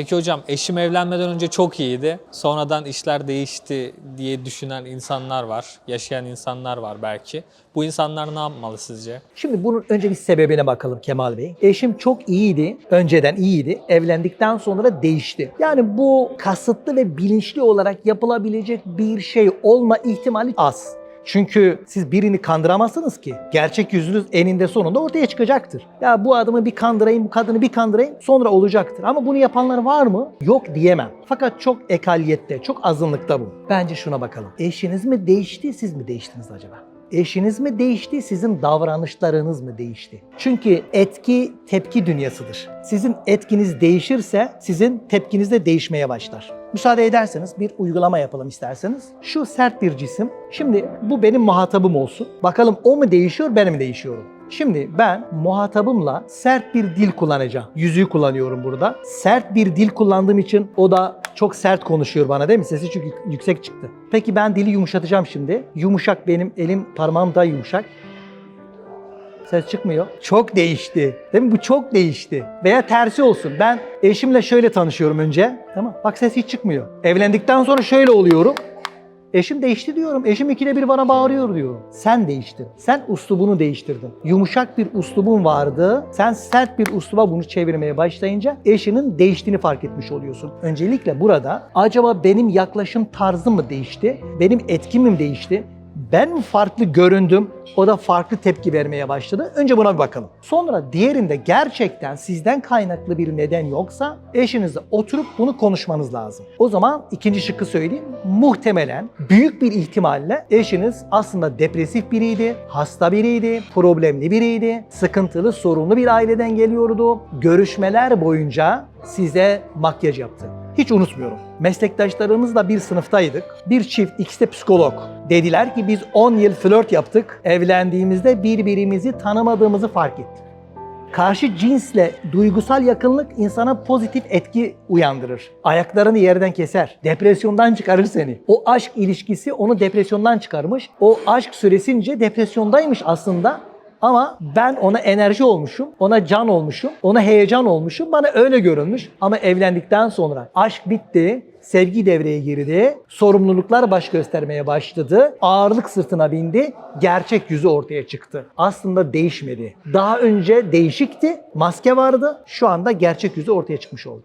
Peki hocam eşim evlenmeden önce çok iyiydi. Sonradan işler değişti diye düşünen insanlar var. Yaşayan insanlar var belki. Bu insanlar ne yapmalı sizce? Şimdi bunun önce bir sebebine bakalım Kemal Bey. Eşim çok iyiydi, önceden iyiydi. Evlendikten sonra değişti. Yani bu kasıtlı ve bilinçli olarak yapılabilecek bir şey olma ihtimali az. Çünkü siz birini kandıramazsınız ki. Gerçek yüzünüz eninde sonunda ortaya çıkacaktır. Ya bu adamı bir kandırayım, bu kadını bir kandırayım sonra olacaktır. Ama bunu yapanlar var mı? Yok diyemem. Fakat çok ekaliyette, çok azınlıkta bu. Bence şuna bakalım. Eşiniz mi değişti, siz mi değiştiniz acaba? Eşiniz mi değişti, sizin davranışlarınız mı değişti? Çünkü etki tepki dünyasıdır. Sizin etkiniz değişirse sizin tepkiniz de değişmeye başlar. Müsaade ederseniz bir uygulama yapalım isterseniz. Şu sert bir cisim. Şimdi bu benim muhatabım olsun. Bakalım o mu değişiyor, ben mi değişiyorum? Şimdi ben muhatabımla sert bir dil kullanacağım. Yüzüğü kullanıyorum burada. Sert bir dil kullandığım için o da çok sert konuşuyor bana değil mi? Sesi çünkü yüksek çıktı. Peki ben dili yumuşatacağım şimdi. Yumuşak benim elim parmağım da yumuşak. Ses çıkmıyor. Çok değişti. Değil mi? Bu çok değişti. Veya tersi olsun. Ben eşimle şöyle tanışıyorum önce. Tamam. Bak ses hiç çıkmıyor. Evlendikten sonra şöyle oluyorum. Eşim değişti diyorum. Eşim ikide bir bana bağırıyor diyorum. Sen değiştin. Sen uslubunu değiştirdin. Yumuşak bir uslubun vardı. Sen sert bir usluba bunu çevirmeye başlayınca eşinin değiştiğini fark etmiş oluyorsun. Öncelikle burada acaba benim yaklaşım tarzım mı değişti? Benim etkimim değişti? Ben farklı göründüm? O da farklı tepki vermeye başladı. Önce buna bir bakalım. Sonra diğerinde gerçekten sizden kaynaklı bir neden yoksa eşinizle oturup bunu konuşmanız lazım. O zaman ikinci şıkkı söyleyeyim. Muhtemelen büyük bir ihtimalle eşiniz aslında depresif biriydi, hasta biriydi, problemli biriydi, sıkıntılı, sorunlu bir aileden geliyordu. Görüşmeler boyunca size makyaj yaptı. Hiç unutmuyorum. Meslektaşlarımızla bir sınıftaydık. Bir çift, ikisi de psikolog. Dediler ki biz 10 yıl flört yaptık. Evlendiğimizde birbirimizi tanımadığımızı fark ettik. Karşı cinsle duygusal yakınlık insana pozitif etki uyandırır. Ayaklarını yerden keser. Depresyondan çıkarır seni. O aşk ilişkisi onu depresyondan çıkarmış. O aşk süresince depresyondaymış aslında. Ama ben ona enerji olmuşum, ona can olmuşum, ona heyecan olmuşum. Bana öyle görünmüş. Ama evlendikten sonra aşk bitti, sevgi devreye girdi, sorumluluklar baş göstermeye başladı, ağırlık sırtına bindi, gerçek yüzü ortaya çıktı. Aslında değişmedi. Daha önce değişikti, maske vardı, şu anda gerçek yüzü ortaya çıkmış oldu.